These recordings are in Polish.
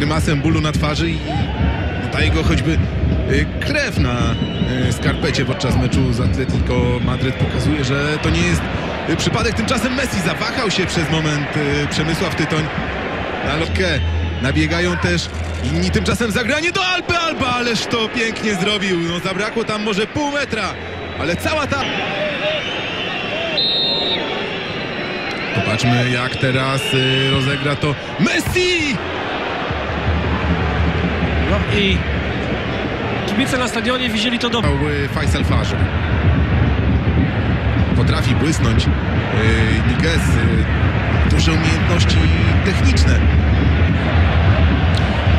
grymasem bólu na twarzy i ta jego choćby y, krew na y, skarpecie podczas meczu z Atletico Madryt pokazuje, że to nie jest y, przypadek. Tymczasem Messi zawahał się przez moment Przemysław Tytoń na lotkę. Nabiegają też inni. Tymczasem zagranie do Alby Alba, ależ to pięknie zrobił. No zabrakło tam może pół metra, ale cała ta... Popatrzmy jak teraz rozegra to Messi! I kibice na stadionie widzieli to dobrze. Y, Faisal Farze. Potrafi błysnąć y, Niguez. Y, duże umiejętności techniczne.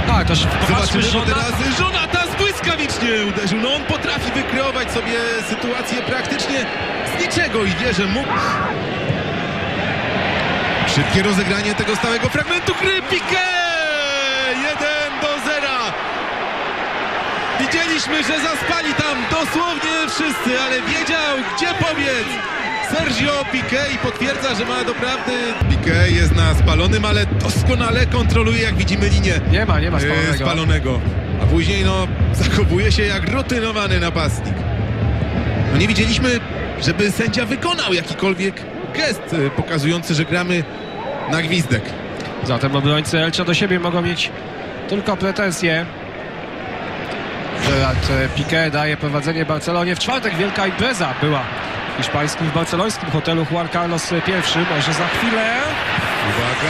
Tak, też popatrzmy, bo teraz Jonathan błyskawicznie uderzył. No on potrafi wykreować sobie sytuację praktycznie z niczego i wie, że mógł. Szybkie rozegranie tego stałego fragmentu gry. Piqué! 1 do 0. Widzieliśmy, że zaspali tam dosłownie wszyscy, ale wiedział, gdzie pobiec. Sergio Piqué i potwierdza, że ma doprawdy... Piqué jest na spalonym, ale doskonale kontroluje, jak widzimy, linię Nie ma, nie ma e, spalonego. spalonego. A później no zachowuje się jak rutynowany napastnik. No nie widzieliśmy, żeby sędzia wykonał jakikolwiek gest e, pokazujący, że gramy na gwizdek. Zatem obrońcy Elche do siebie mogą mieć tylko pretensje. Gerard e, Piqué daje prowadzenie Barcelonie. W czwartek wielka impreza była w hiszpańskim, w barcelońskim hotelu Juan Carlos I. Może za chwilę Uwaga.